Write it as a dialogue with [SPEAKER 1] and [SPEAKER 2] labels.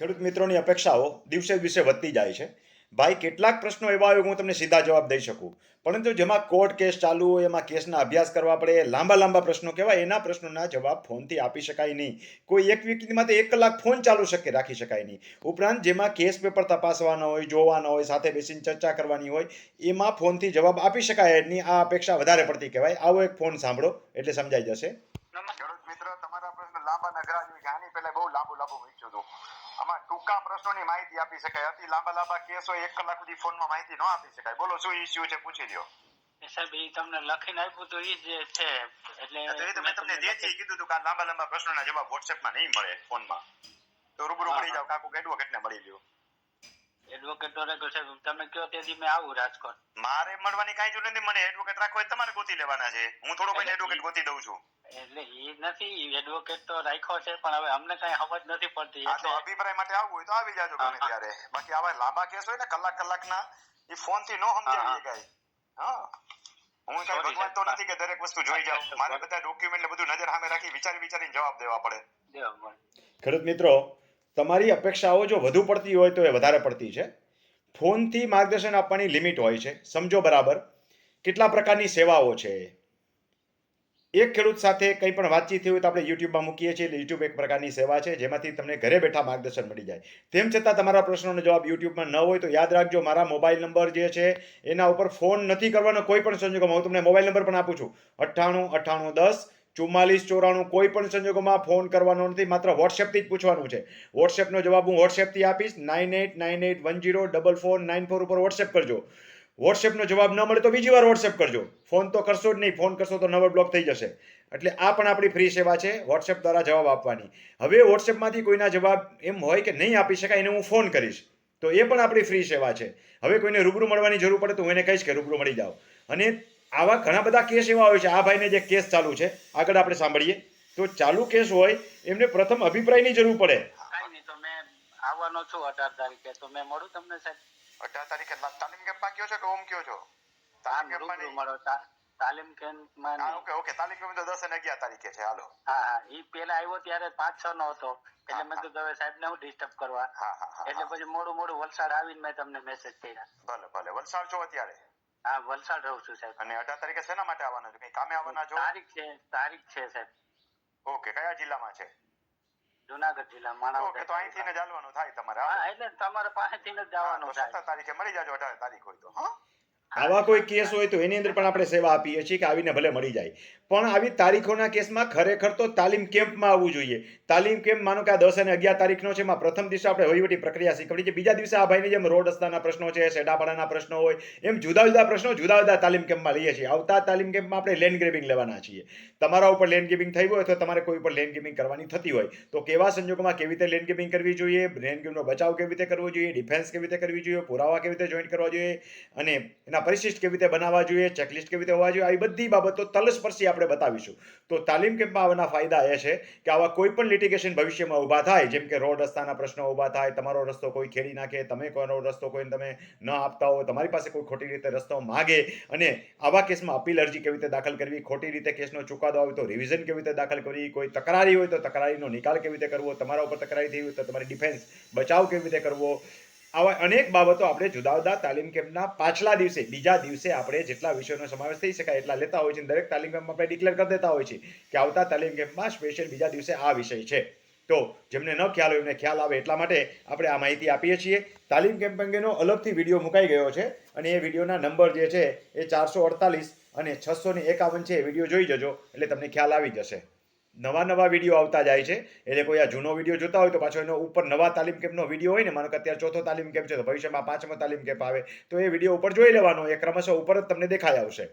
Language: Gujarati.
[SPEAKER 1] ખેડૂત મિત્રોની અપેક્ષાઓ દિવસે દિવસે વધતી જાય છે. ભાઈ, કેટલાક પ્રશ્નો એવા હોય હું તમને સીધા જવાબ દઈ શકું. પરંતુ જેમાં કોર્ટ કેસ ચાલુ હોય, એમાં કેસના અભ્યાસ કરવા પડે, લાંબા લાંબા પ્રશ્નો કહેવાય, એના પ્રશ્નોના જવાબ ફોનથી આપી શકાય નહીં. કોઈ એક વ્યક્તિમાં એક કલાક ફોન ચાલુ શકે રાખી શકાય નહીં. ઉપરાંત જેમાં કેસ પેપર તપાસવાના હોય, જોવાના હોય, સાથે બેસીને ચર્ચા કરવાની હોય, એમાં ફોનથી જવાબ આપી શકાય નહીં આ અપેક્ષા વધારે પડતી કહેવાય. આવો એક ફોન સાંભળો, એટલે સમજાઈ જશે.
[SPEAKER 2] ખેડૂત મિત્ર, તમારા લાંબા નગરા આની પહેલા બહુ લાંબુ લાંબુ મૂક્યું હતું. આમાં ટૂંકા પ્રશ્નોની માહિતી આપી શકાય. અતિ લાંબા લાંબા કેસ હોય એક કલાક સુધી ફોનમાં માહિતી ન આપી શકાય. બોલો શું ઇસ્યુ છે? પૂછી લ્યો.
[SPEAKER 3] સાહેબ એ તમને લખીને આપ્યું તો એ જ છે એટલે
[SPEAKER 2] એ તો મેં તમને જે કીધું હતું કે આ લાંબા લાંબા પ્રશ્નોના જવાબ વોટ્સએપમાં માં નહીં મળે ફોનમાં. તો રૂબરૂ મળી જાવ કાકુ એડવોકેટને મળી લ્યો.
[SPEAKER 3] એડવોકેટ તો રેગો સાહેબ. તમે કયો તેથી મેં આવું રાજકોટ.
[SPEAKER 2] મારે મળવાની કાંઈ જરૂર નથી. મને એડવોકેટ રાખવો હોય તમારે ગોતી લેવાના છે. હું થોડો
[SPEAKER 3] કોઈ
[SPEAKER 2] એડવોકેટ ગોતી દઉં છું.
[SPEAKER 3] એટલે એ નથી એડવોકેટ તો રાખ્યો છે પણ હવે અમને કઈ સમજ નથી પડતી.
[SPEAKER 2] આ તો અભિપ્રાય માટે આવવું હોય તો આવી જાજો ગમે ત્યારે. બાકી આવા લાંબા કેસ હોય ને કલાક કલાકના એ ફોનથી નો
[SPEAKER 3] હા,
[SPEAKER 2] સમજાવીએ હા. હું કઈ ભગવાન તો નથી કે દરેક વસ્તુ જોઈ જાઉં. મારે બધા ડોક્યુમેન્ટ ને બધું નજર સામે રાખી વિચારી વિચારીને જવાબ દેવા પડે.
[SPEAKER 1] ખેડૂત મિત્રો તમારી અપેક્ષાઓ જો વધુ પડતી હોય તો એ વધારે પડતી છે. ફોનથી માર્ગદર્શન આપવાની લિમિટ હોય છે. સમજો બરાબર. કેટલા પ્રકારની સેવાઓ છે? એક ખેડૂત સાથે કંઈ પણ વાતચીત થઈ હોય તો આપણે યુટ્યુબમાં મૂકીએ છીએ. એટલે યુટ્યુબ એક પ્રકારની સેવા છે જેમાંથી તમને ઘરે બેઠા માર્ગદર્શન મળી જાય. તેમ છતાં તમારા પ્રશ્નોનો જવાબ યુટ્યુબમાં ન હોય તો યાદ રાખજો, મારા મોબાઈલ નંબર જે છે એના ઉપર ફોન નથી કરવાનો કોઈ પણ સંજોગોમાં. હું તમને મોબાઈલ નંબર પણ આપું છું. અઠ્ઠાણું અઠ્ઠાણું, દસ, ચુમ્માલીસ, ચોરાણું, કોઈ પણ સંજોગોમાં ફોન કરવાનો નથી. માત્ર વોટ્સએપથી જ પૂછવાનું છે. વોટ્સએપનો જવાબ હું વોટ્સએપથી આપીશ. Nine eight nine eight one zero double four, nine four ઉપર વોટ્સએપ કરજો. વોટ્સએપનો જવાબ ન મળે તો બીજી વાર વોટ્સએપ કરજો. ફોન તો કરશો જ નહીં, ફોન કરશો તો નંબર બ્લોક થઈ જશે. એટલે આ પણ આપણી ફ્રી સેવા છે વોટ્સએપ દ્વારા જવાબ આપવાની. હવે વોટ્સએપમાંથી કોઈના જવાબ એમ હોય કે નહીં આપી શકાય એને હું ફોન કરીશ. તો એ પણ આપણી ફ્રી સેવા છે. હવે કોઈને રૂબરૂ મળવાની જરૂર પડે તો હું એને કહીશ કે રૂબરૂ મળી જાઓ. અને આવા ઘણા બધા કેસ એવા હોય છે. આ ભાઈને જે કેસ ચાલુ છે, આગળ આપણે સાંભળીએ. તો ચાલુ કેસ હોય, એમને પ્રથમ અભિપ્રાયની જરૂર પડે.
[SPEAKER 3] કઈ નહીં, તો મેં આવવાનો છું અઢાર તારીખે. તો મેં મળું તમને સાહેબ?
[SPEAKER 2] અઢાર તારીખે તાલીમ કેમ્પમાં કયો છો કે ઓમ કયો છો? તાલીમ કેમ્પમાં
[SPEAKER 3] મળો તાલીમ કેમ્પમાં
[SPEAKER 2] ઓકે ઓકે તાલીમ કેમ્પ તો દસ અને અગિયાર તારીખે છે. હાલો.
[SPEAKER 3] હા હા. એ પેલા આવ્યો ત્યારે પાંચ છ નો હતો. એટલે મેં કીધું હવે સાહેબ ને હું ડિસ્ટર્બ કરવા એટલે પછી મોડું મોડું વલસાડ આવીને મેં તમને મેસેજ કર્યા.
[SPEAKER 2] ભલે ભલે. વલસાડ છો અત્યારે?
[SPEAKER 3] હા વલસાડ રહું છું સાહેબ.
[SPEAKER 2] અને અઢાર તારીખે શેના માટે આવવાના છો? કઈ કામે આવવાના છો?
[SPEAKER 3] તારીખ છે તારીખ છે સાહેબ.
[SPEAKER 2] ઓકે કયા જિલ્લામાં છે?
[SPEAKER 3] જુનાગઢ જિલ્લા માણાવદર
[SPEAKER 2] તો અહીંથી ને ચાલવાનું થાય તમારે
[SPEAKER 3] હા. એટલે તમારે પાસેથી જ જવાનું થાય.
[SPEAKER 2] સત્તર તારીખે મળી જાજો અઢાર તારીખ હોય તો હા?
[SPEAKER 1] આવા કોઈ કેસ હોય તો એની અંદર પણ આપણે સેવા આપીએ છીએ કે આવીને ભલે મળી જાય. પણ આવી તારીખોના કેસમાં ખરેખર તો તાલીમ કેમ્પમાં આવવું જોઈએ. તાલીમ કેમ્પ માનો કે આ દસ અને અગિયાર તારીખનો છે, એમાં પ્રથમ દિવસે આપણે વહીવટી પ્રક્રિયા શીખવડી છે. બીજા દિવસે આ ભાઈની જેમ રોડ રસ્તાના પ્રશ્નો છે સેડાપાડાના પ્રશ્નો હોય, એમ જુદા જુદા પ્રશ્નો જુદા જુદા તાલીમ કેમ્પમાં લઈએ છીએ. આવતા તાલીમ કેમ્પમાં આપણે લેન્ડ ગ્રેબિંગ લેવાના છીએ. તમારા ઉપર લેન્ડ ગ્રેબિંગ થઈ હોય અથવા તમારે કોઈ ઉપર લેન્ડ ગ્રેબિંગ કરવાની થતી હોય, તો કેવા સંજોગોમાં કેવી રીતે લેન્ડ ગ્રેબિંગ કરવી જોઈએ, લેન્ડ ગ્રેબિંગનો બચાવ કેવી રીતે કરવો જોઈએ, ડિફેન્સ કેવી રીતે કરવી જોઈએ, પુરાવા કેવી રીતે જોઈન્ટ કરવા જોઈએ અને એના પરિશિષ્ટ કેવી રીતે બનાવવા જોઈએ ચેકલિસ્ટ કેવી રીતે હોવા જોઈએ, આવી બધી બાબતો તલસ્પર્શી આપણે બતાવીશું. તો તાલીમ કેમ્પમાં આવવાના ફાયદા એ છે કે આવા કોઈ પણ લિટિગેશન ભવિષ્યમાં ઊભા થાય, જેમ કે રોડ રસ્તાના પ્રશ્નો ઊભા થાય, તમારો રસ્તો કોઈ ખેડી નાખે, તમે કોઈનો રસ્તો કોઈને તમે ન આપતા હો, તમારી પાસે કોઈ ખોટી રીતે રસ્તો માગે, અને આવા કેસમાં અપીલ અરજી કેવી રીતે દાખલ કરવી, ખોટી રીતે કેસનો ચુકાદો આવે તો રિવિઝન કેવી રીતે દાખલ કરવી, કોઈ તકરારી હોય તો તકરારીનો નિકાલ કેવી રીતે કરવો, તમારા ઉપર તકરારી થઈ હોય તો તમારી ડિફેન્સ બચાવ કેવી રીતે કરવો આવા અનેક બાબતો આપણે જુદા જુદા તાલીમ કેમ્પના પાછલા દિવસે, બીજા દિવસે આપણે જેટલા વિષયોનો સમાવેશ થઈ શકાય એટલા લેતા હોય છે. દરેક તાલીમ કેમ્પમાં આપણે ડિક્લેર કરી દેતા હોય છે કે આવતા તાલીમ કેમ્પમાં સ્પેશિયલ બીજા દિવસે આ વિષય છે. તો જેમને ન ખ્યાલ હોય એમને ખ્યાલ આવે એટલા માટે આપણે આ માહિતી આપીએ છીએ. તાલીમ કેમ્પ અંગેનો અલગથી વીડિયો મુકાઈ ગયો છે અને એ વિડીયોના નંબર જે છે એ ચારસો અડતાલીસ અને છસો ને એકાવન છે. એ વીડિયો જોઈ જજો એટલે તમને ખ્યાલ આવી જશે. નવા નવા વીડિયો આવતા જાય છે. એટલે કોઈ આ જૂનો વીડિયો જોતા હોય તો પાછો એનો ઉપર નવા તાલીમ કેમ્પનો વીડિયો હોય ને, માનો કે અત્યારે ચોથો તાલીમ કેમ્પ છે, તો ભવિષ્યમાં પાંચમો તાલીમ કેમ્પ આવે, તો એ વીડિયો ઉપર જોઈ લેવાનો. એ ક્રમશઃ ઉપર જ તમને દેખાઈ આવશે.